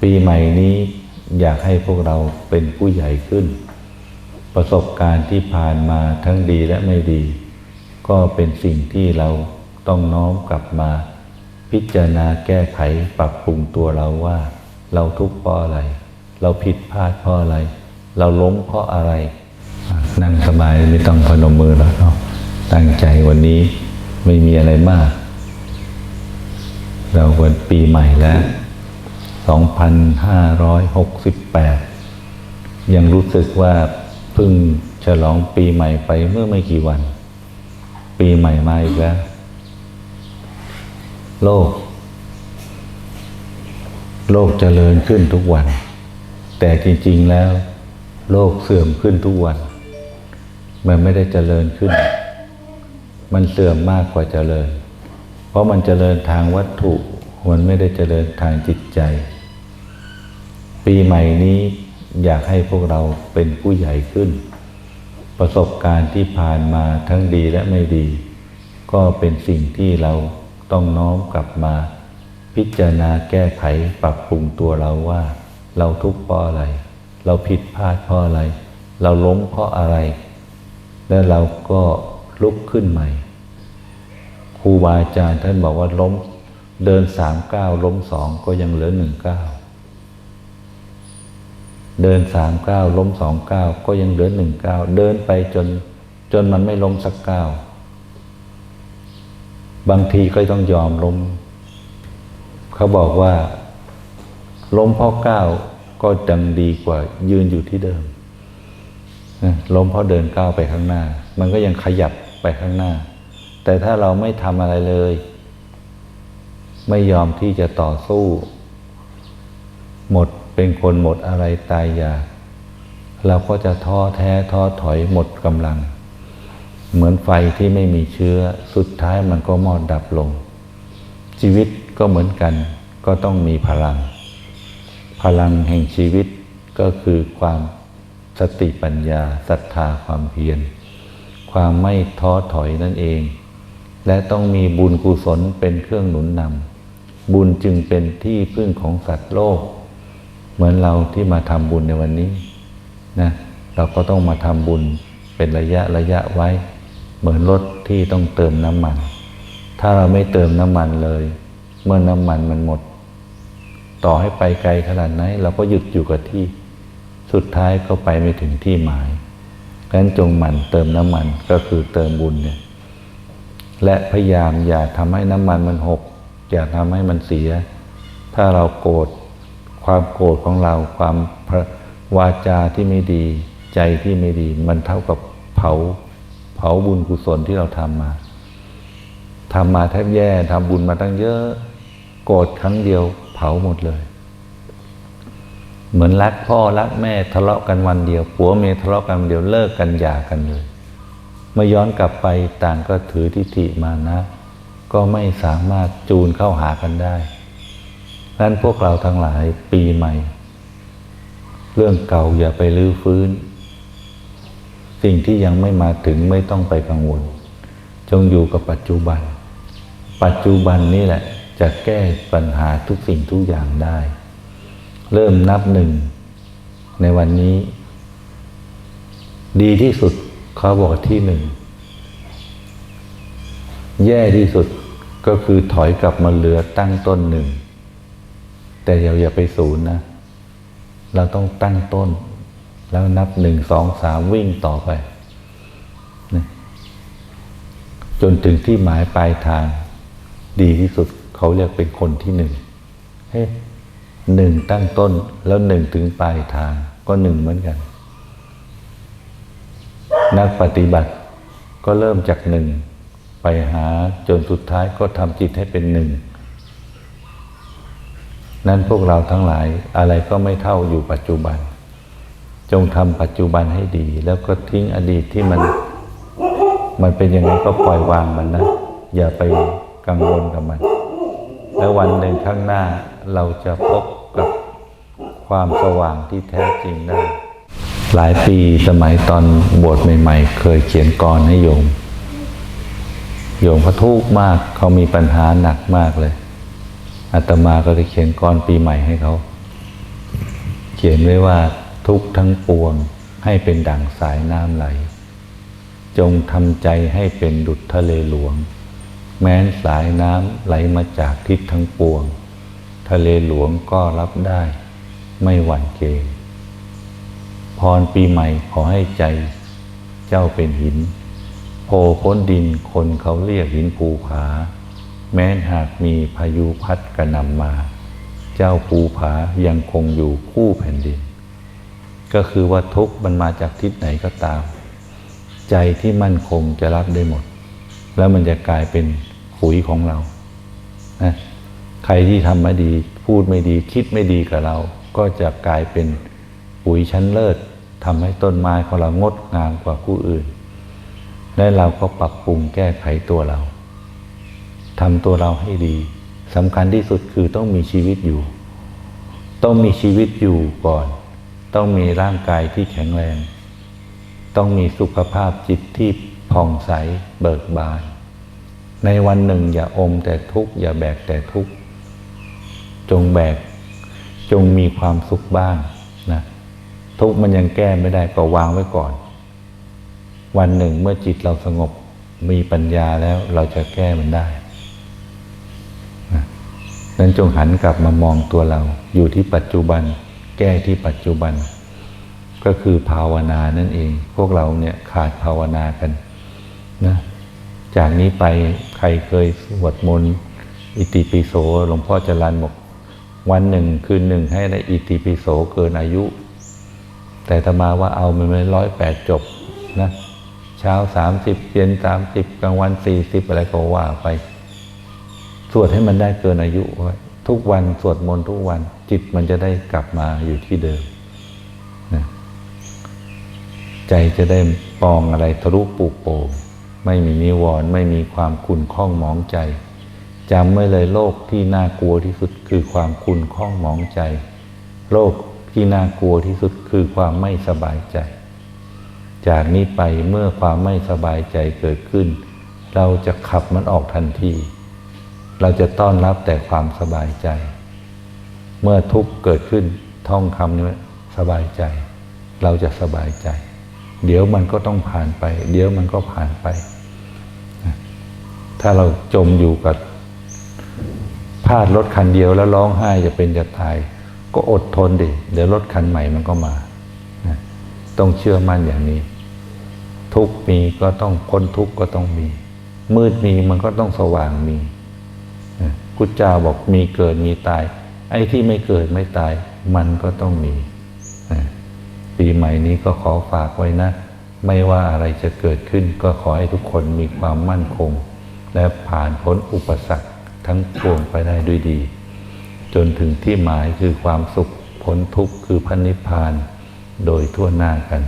ปีใหม่นี้อยากให้พวกเราเป็นผู้ใหญ่ขึ้น ประสบการณ์ที่ผ่านมาทั้งดีและไม่ดี ก็เป็นสิ่งที่เราต้องน้อมกลับมา พิจารณาแก้ไขปรับปรุงตัวเราว่า เราทุกข์เพราะอะไร เราผิดพลาดเพราะอะไร เราล้มเพราะอะไร นั่งสบายไม่ต้องพนมมือแล้วเนาะตั้งใจวันนี้ไม่มีอะไรมาก เราวันปีใหม่แล้ว 2568 ยังรู้สึกว่าเพิ่งฉลองปีใหม่ไปเมื่อไม่กี่วัน ปีใหม่มาอีกแล้ว โลก โลกเจริญขึ้นทุกวัน แต่จริง ๆ แล้ว โลกเสื่อมขึ้นทุกวัน มันไม่ได้เจริญขึ้น มันเสื่อมมากกว่าเจริญ เพราะมันเจริญทางวัตถุมันไม่ได้เจริญทางจิตใจ ปีใหม่นี้อยากให้พวกเราเป็นผู้ใหญ่ขึ้น ประสบการณ์ที่ผ่านมาทั้งดีและไม่ดี ก็เป็นสิ่งที่เราต้องน้อมกลับมา พิจารณาแก้ไขปรับปรุงตัวเราว่า เราทุกข์เพราะอะไร เราผิดพลาดเพราะอะไร เราล้มเพราะอะไร แล้วเราก็ลุกขึ้นใหม่ครูบาอาจารย์ท่านบอกว่าล้มเดินสามก้าวล้มสองก็ยังเหลือหนึ่งก้าว เดินสามก้าวล้มสองก้าวก็ยังเหลือหนึ่งก้าวเดินไปจน จนมันไม่ล้มสักก้าวบางทีก็ต้องยอมล้ม เขาบอกว่า ล้มเพราะก้าวก็จังดีกว่า ยืนอยู่ที่เดิมล้มเพราะเดินก้าวไปข้างหน้า มันก็ยังขยับไปข้างหน้า แต่ถ้าเราไม่ทำอะไรเลย ไม่ยอมที่จะต่อสู้ หมด เป็นคนหมดอะไรตายอยากเราก็จะท้อแท้ท้อถอยหมดกำลัง เหมือนไฟที่ไม่มีเชื้อสุดท้ายมันก็มอดดับลง ชีวิตก็เหมือนกันก็ต้องมีพลัง พลังแห่งชีวิตก็คือความสติปัญญาศรัทธาความเพียร ความไม่ท้อถอยนั่นเอง และต้องมีบุญกุศลเป็นเครื่องหนุนนำบุญจึงเป็นที่พึ่งของสัตว์โลก เหมือนเราที่มาทำบุญในวันนี้นะเราก็ต้องมาทำบุญเป็นระยะระยะไว้ เหมือนรถที่ต้องเติมน้ำมัน ถ้าเราไม่เติมน้ำมันเลย เมื่อน้ำมันมันหมด ต่อให้ไปไกลขนาดไหนเราก็หยุดอยู่กับที่ สุดท้ายก็ไปไม่ถึงที่หมายดังนั้นจงหมั่นเติมน้ำมันก็คือเติมบุญเนี่ยและพยายามอย่าทำให้น้ำมันมันหก อย่าทำให้มันเสีย ถ้าเราโกรธ ความโกรธของเราความวาจาที่ไม่ดีใจที่ไม่ดี มันเท่ากับเผาเผาบุญกุศลที่เราทำมาทำมาแทบแย่ทำบุญมาตั้งเยอะ โกรธครั้งเดียว เผาหมดเลย เหมือนรักพ่อรักแม่ทะเลาะกันวันเดียวผัวเมียทะเลาะกันเดียวเลิกกันหย่ากันเลยเมื่อย้อนกลับไปต่างก็ถือทิฏฐิมานะ ก็ไม่สามารถจูนเข้าหากันได้ นั้นพวกเราทั้งหลายปีใหม่ เรื่องเก่าอย่าไปลื้อฟื้น สิ่งที่ยังไม่มาถึงไม่ต้องไปกังวล จงอยู่กับปัจจุบัน ปัจจุบันนี่แหละ จะแก้ปัญหาทุกสิ่งทุกอย่างได้ เริ่มนับหนึ่ง ในวันนี้ ดีที่สุดเขาบอกที่หนึ่ง แย่ที่สุดก็คือถอยกลับมาเหลือตั้งต้นหนึ่ง แต่อย่าอย่าไปศูนย์นะ เราต้องตั้งต้น แล้วนับหนึ่งสองสามวิ่งต่อไปนะจนถึงที่หมายปลายทาง ดีที่สุดเขาเรียกเป็นคนที่หนึ่งเฮ้หนึ่งตั้งต้นแล้วหนึ่งถึงปลายทาง ก็หนึ่งเหมือนกัน นักปฏิบัติก็เริ่มจากหนึ่งไปหาจนสุดท้ายก็ทำจิตให้เป็นหนึ่ง นั้นพวกเราทั้งหลายอะไรก็ไม่เท่าอยู่ปัจจุบัน จงทำปัจจุบันให้ดี แล้วก็ทิ้งอดีตที่มัน มันเป็นยังไงก็ปล่อยวางมันนะ อย่าไปกังวลกับมัน แล้ววันหนึ่งข้างหน้าเราจะพบกับความสว่างที่แท้จริงได้ หลายปีสมัยตอนบวชใหม่ ๆ เคยเขียนกรให้โยม โยมเขาทุกข์มากเขามีปัญหาหนักมากเลย อาตมาก็เลยเขียนกรปีใหม่ให้เขา เขียนไว้ว่าทุกทั้งปวงให้เป็นดั่งสายน้ำไหล จงทำใจให้เป็นดุจทะเลหลวง แม้นสายน้ำไหลมาจากทิศทั้งปวง ทะเลหลวงก็รับได้ ไม่หวั่นเกรงพรปีใหม่ขอให้ใจ เจ้าเป็นหินโผล่พ้นดินคนเขาเรียกหินภูผา แม้หากมีพายุพัดกระหนำมา เจ้าภูผายังคงอยู่คู่แผ่นดิน ก็คือว่าทุกมันมาจากทิศไหนก็ตาม ใจที่มั่นคงจะรับได้หมด แล้วมันจะกลายเป็นปุ๋ยของเรานะใครที่ทำไม่ดี พูดไม่ดีคิดไม่ดีกับเรา ก็จะกลายเป็นปุ๋ยชั้นเลิศทำให้ต้นไม้ของเรางดงามกว่าผู้อื่น และเราก็ปรับปรุงแก้ไขตัวเรา ทำตัวเราให้ดีสำคัญที่สุดคือต้องมีชีวิตอยู่ ต้องมีชีวิตอยู่ก่อน ต้องมีร่างกายที่แข็งแรง ต้องมีสุขภาพจิตที่ผ่องใสเบิกบาน ในวันหนึ่งอย่าอมแต่ทุกข์อย่าแบกแต่ทุกข์จงแบกจงมีความสุขบ้างนะทุกข์มันยังแก้ไม่ได้ก็วางไว้ก่อน วันหนึ่งเมื่อจิตเราสงบมีปัญญาแล้วเราจะแก้มันได้ นั้นจงหันกลับมามองตัวเรา อยู่ที่ปัจจุบัน แก้ที่ปัจจุบัน ก็คือภาวนานั่นเอง พวกเราเนี่ยขาดภาวนากันนะจากนี้ไปใครเคยสวดมนต์อิติปิโสหลวงพ่อจรันบอกวันหนึ่งคืนหนึ่งให้ได้อิติปิโสเกินอายุ แต่ธรรมาว่าเอามันไม่ร้อยแปดจบนะเช้าสามสิบเย็นสามสิบกลางวันสี่สิบอะไรก็ว่าไป สวดให้มันได้เกินอายุไว้ทุกวันสวดมนต์ทุกวัน จิตมันจะได้กลับมาอยู่ที่เดิมนะใจจะได้ปองอะไรทะลุปลุกโป่งไม่มีนิวรณ์ไม่มีความขุ่นข้องหมองใจจำไว้เลยโลกที่น่ากลัวที่สุดคือความขุ่นข้องหมองใจ โลกที่น่ากลัวที่สุดคือความไม่สบายใจ จากนี้ไปเมื่อความไม่สบายใจเกิดขึ้น เราจะขับมันออกทันที เราจะต้อนรับแต่ความสบายใจ เมื่อทุกข์เกิดขึ้นท่องคำนี้สบายใจ เราจะสบายใจ เดี๋ยวมันก็ต้องผ่านไป เดี๋ยวมันก็ผ่านไป ถ้าเราจมอยู่กับพลาดรถคันเดียวแล้วร้องไห้จะเป็นจะตาย ก็อดทนดิ เดี๋ยวรถคันใหม่มันก็มา ต้องเชื่อมั่นอย่างนี้ ทุกมีก็ต้องพ้นทุกก็ต้องมี มืดมีมันก็ต้องสว่างมี พุทธเจ้าบอกมีเกิดมีตาย ไอ้ที่ไม่เกิดไม่ตาย มันก็ต้องมีปีใหม่นี้ก็ขอฝากไว้นะ ไม่ว่าอะไรจะเกิดขึ้น ก็ขอให้ทุกคนมีความมั่นคง และผ่านพ้นอุปสรรคทั้งปวงไปได้ด้วยดี จนถึงที่หมายคือความสุขพ้นทุกข์คือพระนิพพาน โดยทั่วหน้ากัน